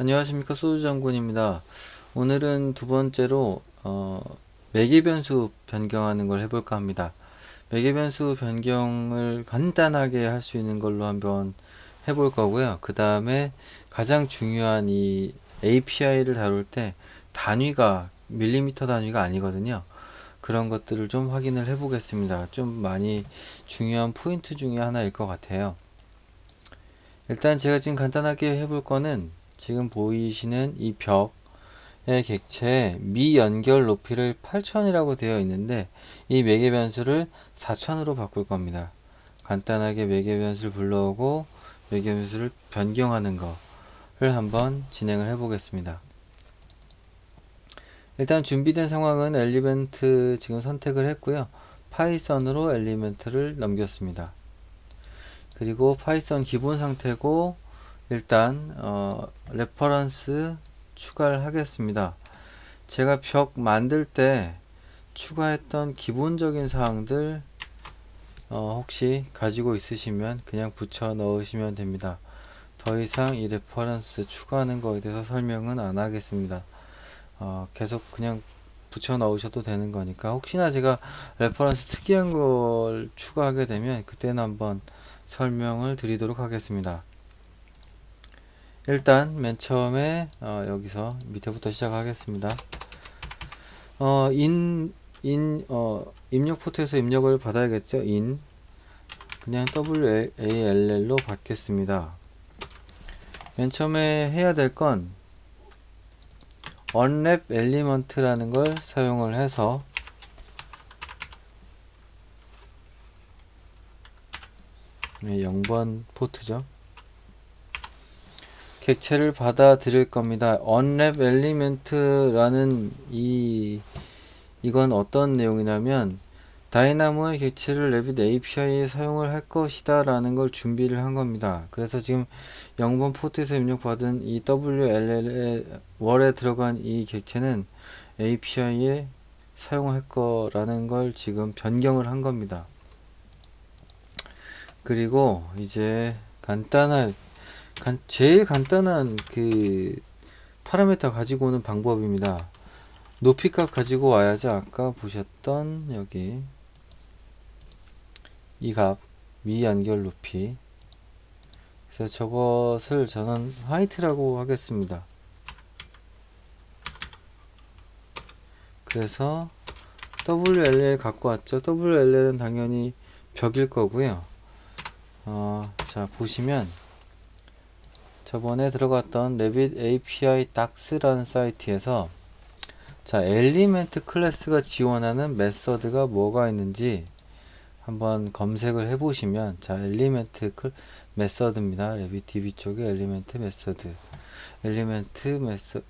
안녕하십니까 소주 장군입니다. 오늘은 두 번째로 어, 매개 변수 변경하는 걸 해볼까 합니다. 매개 변수 변경을 간단하게 할 수 있는 걸로 한번 해볼 거고요. 그 다음에 가장 중요한 이 API를 다룰 때 단위가 밀리미터 단위가 아니거든요. 그런 것들을 좀 확인을 해 보겠습니다. 좀 많이 중요한 포인트 중에 하나일 것 같아요. 일단 제가 지금 간단하게 해볼 거는 지금 보이시는 이 벽의 객체의 미연결 높이를 8000이라고 되어 있는데 이 매개 변수를 4000으로 바꿀 겁니다. 간단하게 매개 변수를 불러오고 매개 변수를 변경하는 거를 한번 진행을 해 보겠습니다. 일단 준비된 상황은 엘리멘트 지금 선택을 했고요. 파이썬으로 엘리멘트를 넘겼습니다. 그리고 파이썬 기본 상태고 일단 어, 레퍼런스 추가를 하겠습니다. 제가 벽 만들 때 추가했던 기본적인 사항들 어, 혹시 가지고 있으시면 그냥 붙여 넣으시면 됩니다. 더 이상 이 레퍼런스 추가하는 거에 대해서 설명은 안 하겠습니다. 어, 계속 그냥 붙여 넣으셔도 되는 거니까 혹시나 제가 레퍼런스 특이한 걸 추가하게 되면 그때는 한번 설명을 드리도록 하겠습니다. 일단 맨 처음에 어, 여기서 밑에부터 시작하겠습니다. 어, 인, 인, 어, 입력 포트에서 입력을 받아야겠죠. 인 그냥 WALL로 받겠습니다. 맨 처음에 해야 될 건 unwrap element라는 걸 사용을 해서 0번 포트죠. 객체를 받아들일 겁니다. unwrap element라는 이 이건 어떤 내용이냐면 다이나모의 객체를 레빗 API에 사용을 할 것이다 라는 걸 준비를 한 겁니다. 그래서 지금 0번 포트에서 입력받은 이 WLL의 월에 들어간 이 객체는 API에 사용할 거라는 걸 지금 변경을 한 겁니다. 그리고 이제 간단한 간, 제일 간단한 그 파라미터 가지고 오는 방법입니다. 높이값 가지고 와야지 아까 보셨던 여기 이 값 미연결 높이 그래서 저것을 저는 화이트라고 하겠습니다. 그래서 WLL 갖고 왔죠. WLL은 당연히 벽일 거고요. 어, 자 보시면 저번에 들어갔던 레빗 API DAX라는 사이트에서 자 엘리멘트 클래스가 지원하는 메서드가 뭐가 있는지 한번 검색을 해 보시면 자 엘리멘트 클 메서드입니다. 레빗 DB 쪽에 엘리멘트 메서드. 엘리멘트 메서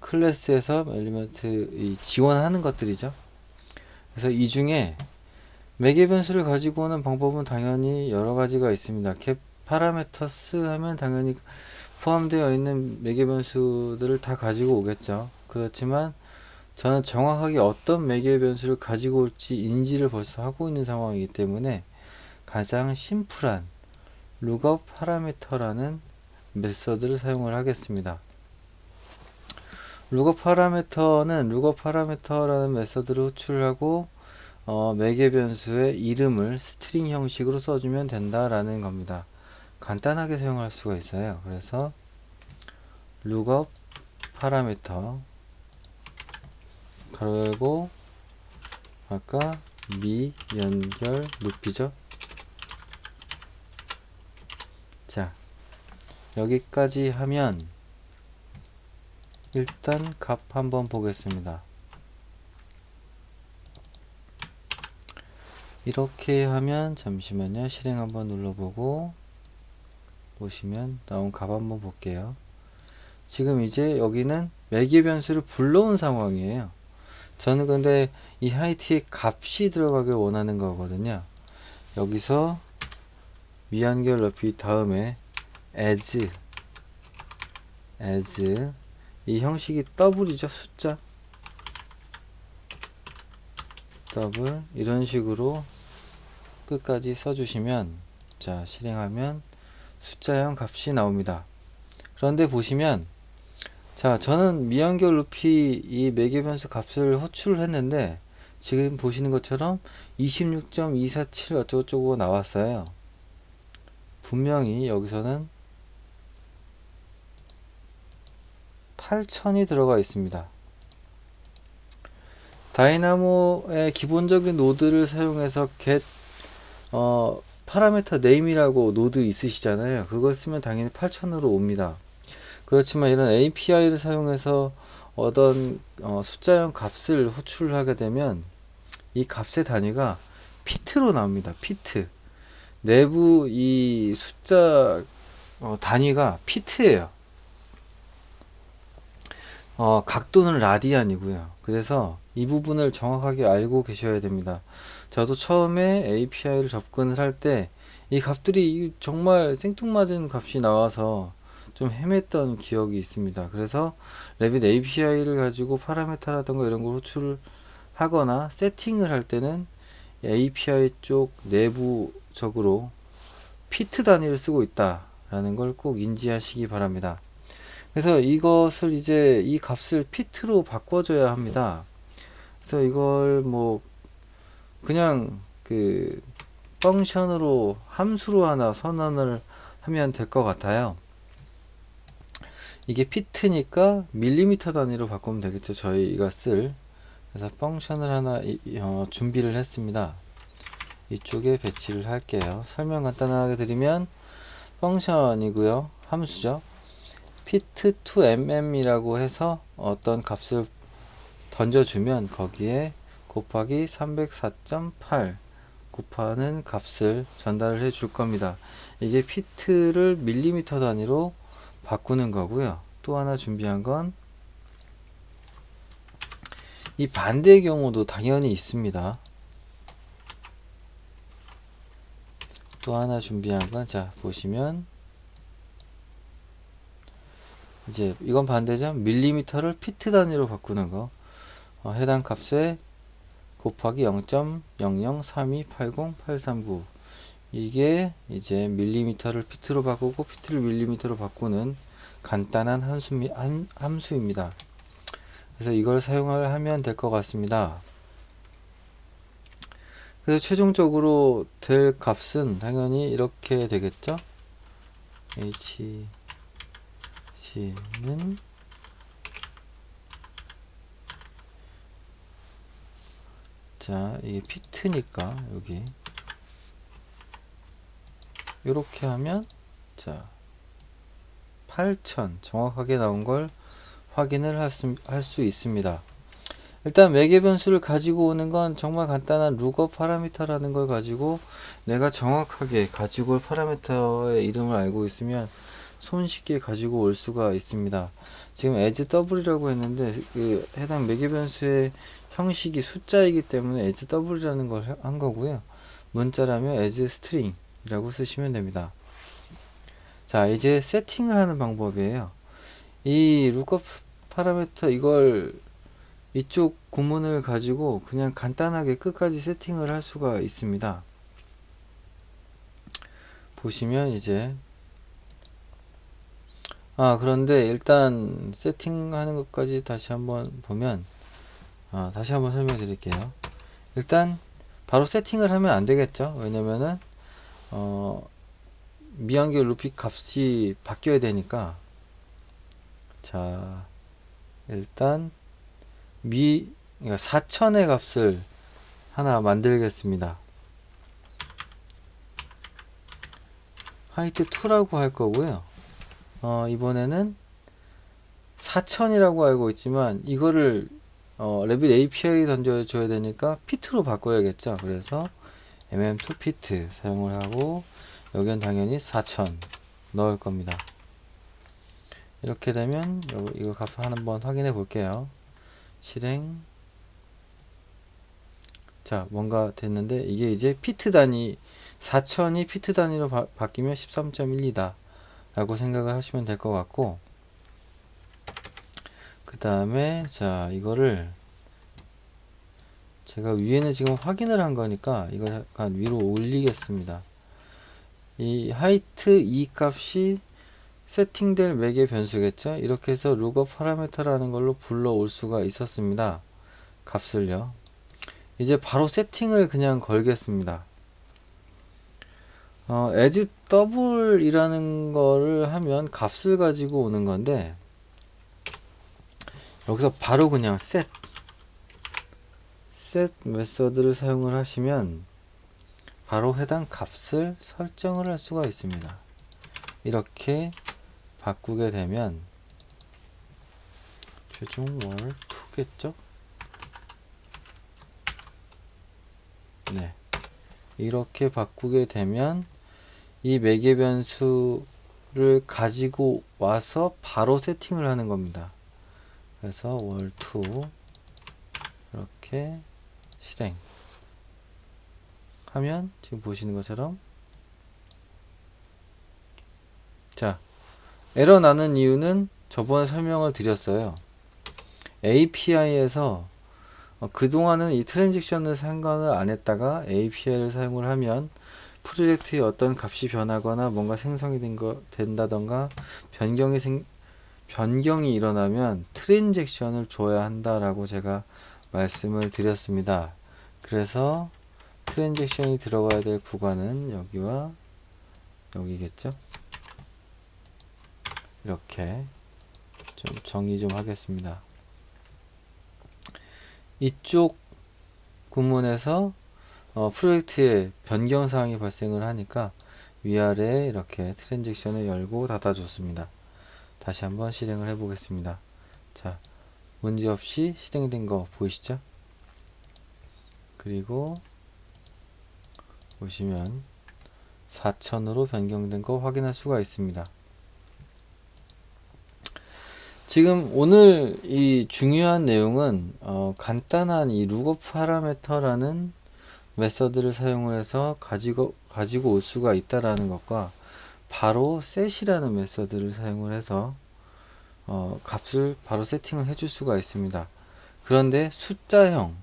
클래스에서 엘리멘트 지원하는 것들이죠. 그래서 이 중에 매개 변수를 가지고 오는 방법은 당연히 여러 가지가 있습니다. 캡 파라메터스 하면 당연히 포함되어 있는 매개 변수들을 다 가지고 오겠죠. 그렇지만 저는 정확하게 어떤 매개 변수를 가지고 올지 인지를 벌써 하고 있는 상황이기 때문에 가장 심플한 룩업 파라미터라는 메서드를 사용을 하겠습니다. 룩업 파라미터는 룩업 파라미터라는 메서드를 호출하고 어, 매개 변수의 이름을 스트링 형식으로 써주면 된다라는 겁니다. 간단하게 사용할 수가 있어요. 그래서 lookup 파라미터 가로 열고 아까 미 연결 높이죠. 자 여기까지 하면 일단 값 한번 보겠습니다. 이렇게 하면 잠시만요 실행 한번 눌러보고 보시면 나온 값 한번 볼게요. 지금 이제 여기는 매개 변수를 불러온 상황이에요. 저는 근데 이 하이트에 값이 들어가길 원하는 거거든요. 여기서 미한결 높이 다음에 as as 이 형식이 더블이죠 숫자 더블 이런 식으로 끝까지 써주시면 자 실행하면 숫자형 값이 나옵니다. 그런데 보시면 자, 저는 미연결 루피 이 매개 변수 값을 호출을 했는데 지금 보시는 것처럼 26.247 어쩌고저쩌고 나왔어요. 분명히 여기서는 8000이 들어가 있습니다. 다이나모의 기본적인 노드를 사용해서 get 어, 파라메터 네임이라고 노드 있으시잖아요. 그걸 쓰면 당연히 8000으로 옵니다. 그렇지만 이런 API를 사용해서 어떤 어, 숫자형 값을 호출을 하게 되면 이 값의 단위가 피트로 나옵니다. 피트. 내부 이 숫자 어, 단위가 피트예요. 어, 각도는 라디안이고요. 그래서 이 부분을 정확하게 알고 계셔야 됩니다. 저도 처음에 API를 접근을 할 때 이 값들이 정말 생뚱맞은 값이 나와서 좀 헤맸던 기억이 있습니다. 그래서 레빗 API를 가지고 파라메타라든가 이런 걸 호출을 하거나 세팅을 할 때는 API 쪽 내부적으로 피트 단위를 쓰고 있다라는 걸 꼭 인지하시기 바랍니다. 그래서 이것을 이제 이 값을 피트로 바꿔줘야 합니다. 그래서 이걸 뭐 그냥 그 펑션으로 함수로 하나 선언을 하면 될 것 같아요. 이게 피트니까 밀리미터 단위로 바꾸면 되겠죠. 저희가 쓸 그래서 펑션을 하나 어, 준비를 했습니다. 이쪽에 배치를 할게요. 설명 간단하게 드리면 펑션이고요. 함수죠. Fit to mm이라고 해서 어떤 값을 던져주면 거기에 곱하기 304.8 곱하는 값을 전달을 해 줄 겁니다. 이게 피트를 밀리미터 단위로 바꾸는 거고요. 또 하나 준비한 건 이 반대의 경우도 당연히 있습니다. 또 하나 준비한 건 자 보시면 이제 이건 반대죠. 밀리미터를 피트 단위로 바꾸는 거. 어, 해당 값에 곱하기 0.003280.839 이게 이제 밀리미터를 피트로 바꾸고 피트를 밀리미터로 바꾸는 간단한 한수, 한, 함수입니다. 그래서 이걸 사용을 하면 될 것 같습니다. 그래서 최종적으로 될 값은 당연히 이렇게 되겠죠. h c는 자 이게 피트니까 여기 이렇게 하면 자 8000 정확하게 나온 걸 확인을 할 수 있습니다. 일단 매개 변수를 가지고 오는 건 정말 간단한 룩업 파라미터라는 걸 가지고 내가 정확하게 가지고 올 파라미터의 이름을 알고 있으면 손쉽게 가지고 올 수가 있습니다 지금 as w이라고 했는데 그 해당 매개 변수의 형식이 숫자이기 때문에 as w라는 걸 한 거고요. 문자라면 as string이라고 쓰시면 됩니다. 자, 이제 세팅을 하는 방법이에요. 이 lookup 파라미터 이걸 이쪽 구문을 가지고 그냥 간단하게 끝까지 세팅을 할 수가 있습니다. 보시면 이제 아 그런데 일단 세팅하는 것까지 다시 한번 보면 아, 다시 한번 설명 드릴게요. 일단 바로 세팅을 하면 안 되겠죠? 왜냐면은 어, 미완결 루피 값이 바뀌어야 되니까. 자 일단 미 그러니까 4천의 값을 하나 만들겠습니다. 하이트 2라고 할 거고요 어, 이번에는 4000이라고 알고 있지만 이거를 어, 레빗 API 던져줘야 되니까 피트로 바꿔야겠죠. 그래서 mm2 피트 사용을 하고 여기는 당연히 4000 넣을 겁니다. 이렇게 되면 이거 값 한번 확인해 볼게요. 실행. 자 뭔가 됐는데 이게 이제 피트 단위 4000이 피트 단위로 바, 바뀌면 13.12다 라고 생각을 하시면 될 것 같고 그 다음에 자 이거를 제가 위에는 지금 확인을 한 거니까 이거 약간 위로 올리겠습니다. 이 하이트 이 값이 세팅될 매개 변수겠죠? 이렇게 해서 룩업 파라미터라는 걸로 불러올 수가 있었습니다. 값을요. 이제 바로 세팅을 그냥 걸겠습니다. 어, double이라는 거를 하면 값을 가지고 오는 건데 여기서 바로 그냥 set set 메서드를 사용을 하시면 바로 해당 값을 설정을 할 수가 있습니다. 이렇게 바꾸게 되면 최종 월 2겠죠? 네. 이렇게 바꾸게 되면 이 매개 변수를 가지고 와서 바로 세팅을 하는 겁니다. 그래서 월2 이렇게 실행 하면 지금 보시는 것처럼 자 에러 나는 이유는 저번에 설명을 드렸어요 API에서 어, 그동안은 이 트랜직션을 상관을 안 했다가 API를 사용을 하면 프로젝트에 어떤 값이 변하거나 뭔가 생성이 된 거, 된다던가 변경이 생, 변경이 일어나면 트랜잭션을 줘야 한다라고 제가 말씀을 드렸습니다. 그래서 트랜잭션이 들어가야 될 구간은 여기와 여기겠죠? 이렇게 좀 정의 좀 하겠습니다. 이쪽 구문에서 어, 프로젝트에 변경 사항이 발생을 하니까 위아래 이렇게 트랜잭션을 열고 닫아 줬습니다. 다시 한번 실행을 해 보겠습니다. 자, 문제없이 실행된 거 보이시죠? 그리고 보시면 4000으로 변경된 거 확인할 수가 있습니다. 지금 오늘 이 중요한 내용은 어, 간단한 이 룩업 파라메터라는 메서드를 사용을 해서 가지고 가지고 올 수가 있다라는 것과 바로 set이라는 메서드를 사용을 해서 어, 값을 바로 세팅을 해줄 수가 있습니다. 그런데 숫자형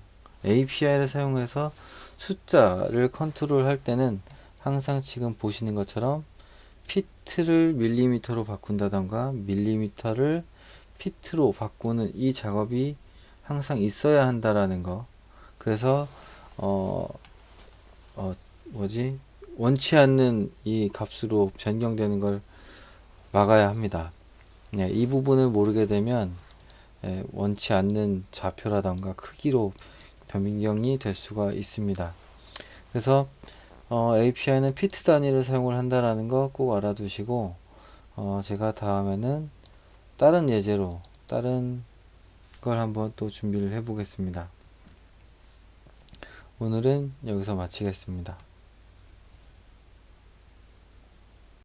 API를 사용해서 숫자를 컨트롤 할 때는 항상 지금 보시는 것처럼 피트를 밀리미터로 바꾼다던가 밀리미터를 피트로 바꾸는 이 작업이 항상 있어야 한다라는 거 그래서 어, 어 뭐지 원치 않는 이 값으로 변경되는 걸 막아야 합니다 네, 이 부분을 모르게 되면 예, 원치 않는 좌표라던가 크기로 변경이 될 수가 있습니다. 그래서 어, API는 피트 단위를 사용을 한다라는 거 꼭 알아두시고 어, 제가 다음에는 다른 예제로 다른 걸 한번 또 준비를 해 보겠습니다. 오늘은 여기서 마치겠습니다.